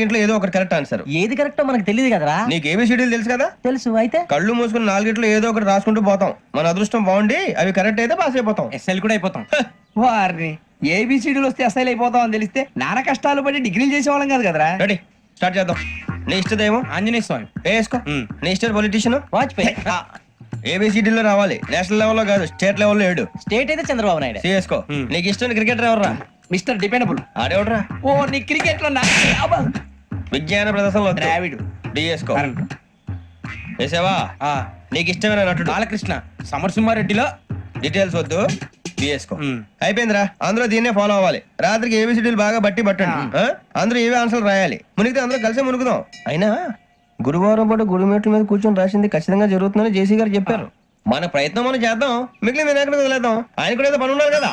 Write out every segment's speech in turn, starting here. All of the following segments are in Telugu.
నాలుగింట్లో ఏదో ఒకటి కరెక్ట్ ఆన్సర్ ఏది కరెక్టో మనకు తెలియదు కదరా? నీకు ఏబిసిడీలు తెలుసు కదా? తెలుసు అయితే? కళ్ళు మూసుకుని నాలుగింట్లో ఏదో ఒకటి రాసుకుంటూ పోతాం. మన అదృష్టం బాగుండి అవి కరెక్ట్ అయితే పాస్ అయిపోతాం. ఎస్ఎల్ కూడా అయిపోతాం. వారిని. ఏబిసిడీలు వస్తే ఎస్ఐలు అయిపోతాం అని తెలిస్తే నాన్న కష్టాలు పడి డిగ్రీలు చేసేవాళ్ళం కాదు కదరా? రెడీ. స్టార్ట్ చేద్దాం. నీ ఇష్టదేమో? ఆంజనేయ స్వామి. వేసుకో. నీ ఇష్ట పొలిటీషియన్ వాజ్పేయి. ఏబిసిడీలో రావాలి. నేషనల్ లెవెల్లో కాదు స్టేట్ లెవెల్లో ఏడు. స్టేట్ అయితే చంద్రబాబు నాయుడు. సిఎస్కో. నీకు ఇష్టం క్రికెటర్ ఎవర్రా? Mister dependable. ఆడేవడరా? ఓ నీ క్రికెట్లో నా. విజ్ఞాన ప్రదర్శనలో ద్రావిడు డిఎస్కో. వేసావా? ఆ, నీకు ఇష్టమైన నటుడు. బాలకృష్ణ. సమర్సింహారెడ్డిలో డీటెయిల్స్ వద్దు. బిఎస్కో మ్. అయిపోయిందిరా. అందరూ దీన్నే ఫాలో అవ్వాలి. రాత్రికి ఏబిసిడీలు బాగా బట్టి పట్టండి? అందరూ ఏవే ఆన్సర్లు రాయాలి. మునిగితే అందరూ కలిసి మునుగుదాం. అయినా గురువారం పాటు గురుమేట్ల మీద కూర్చొని రాసింది ఖచ్చితంగా జరుగుతుందని జేసీ గారు చెప్పారు. మన ప్రయత్నం మనం చేద్దాం. మిగిలిన వినాయకుడు వదిలేద్దాం. ఆయన కూడా ఏదో పని ఉండాలి కదా.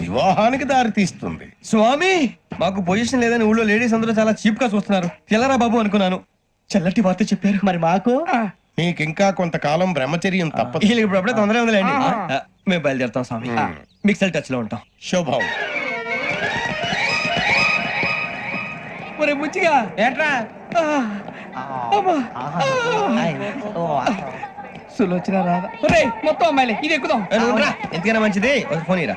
వివాహానికి దారితీస్తుంది స్వామి మాకు పొజిషన్ లేదని ఊళ్ళో లేడీస్ అందరూ చాలా చీప్గా చూస్తున్నారు. తెల్లరా బాబు అనుకున్నాను. చల్లటి వార్త చెప్పారు. మరి మాకు? నీకింకా కొంతకాలం బ్రహ్మచర్యం తప్పదు. వీళ్ళకి ఇప్పుడు అప్పుడే తొందరగా ఉందిలేండి. మేము బయలుదేరుతాం స్వామి. మిక్సెల్ టచ్లో ఉంటాం. శుభం. ఒరే బుచ్చిగా ఏట్రా? సులోచన రాదా ఒరే మొత్తం అమ్మాయిలే ఇది ఎక్కుదాం. ఎందుకైనా మంచిది? ఫోన్ ఇరా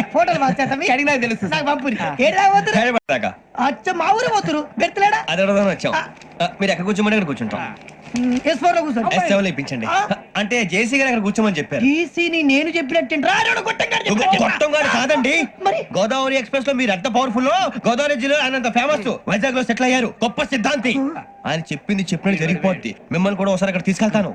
ఫోటోలు మార్చేస్తాం నాకు తెలుసు. నాకు పంపురి. ఏడా పోతురు? హైదరాబాద్ అచ్చ మా ఊరు పోతురు? బెర్తలేడా? అది వచ్చాం. ఆ, మీరు ఎక్కడ కూర్చోమని అక్కడ కూర్చుంటాం. ఎస్ ఫోర్లో కూర్చోండి ఎస్ సెవెన్ ఇప్పించండి. ఆ. అంటే జేసీ గారు అక్కడ కూర్చోమని చెప్పారు. టీసీని నేను చెప్పినట్టు. మొత్తం గారు కాదండి. మరి? గోదావరి ఎక్స్ప్రెస్లో మీరు ఎంత పవర్ఫుల్ గోదావరి జిల్లా ఆయన ఫేమస్ వైజాగ్లో సెటిల్ అయ్యారు. గొప్ప సిద్ధాంతి. ఆయన చెప్పింది చెప్పినట్టు జరిగిపోద్ది. మిమ్మల్ని కూడా ఒకసారి అక్కడ తీసుకెళ్తాను.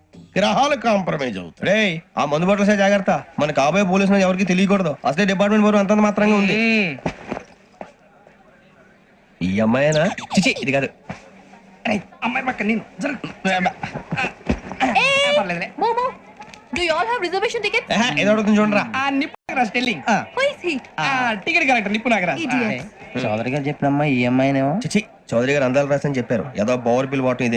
గ్రహాలు కాంప్రమైజ్ అవుతాయి. రే ఆ మందు బట్టలసే జాగ్రత్త. మన కాబోయే పోలీసులు ఎవరికి తెలియకూడదు. అసలే డిపార్ట్మెంట్ బోరు అంతంత మాత్రంగా ఉంది. ఈ అమ్మాయినా? చిచి ఇది కాదు. అమ్మాయి పక్క నేను. జర. పర్లేదులే. Momo do you all have reservation ticket ఏహే, ఏదో అడుగుతుంది చూడరా. ఆ నిప్పు Nagaraj telling who is he ah ticket correct నిప్పు నాగరాజ్. Idiot. చౌదరి గారు చెప్పినమ్మా ఈ అమ్మాయినేమో. చిచి. చౌదరి గారు అందాలు రాసని చెప్పారు. ఏదో బోర్ బిల్ వాటం ఇది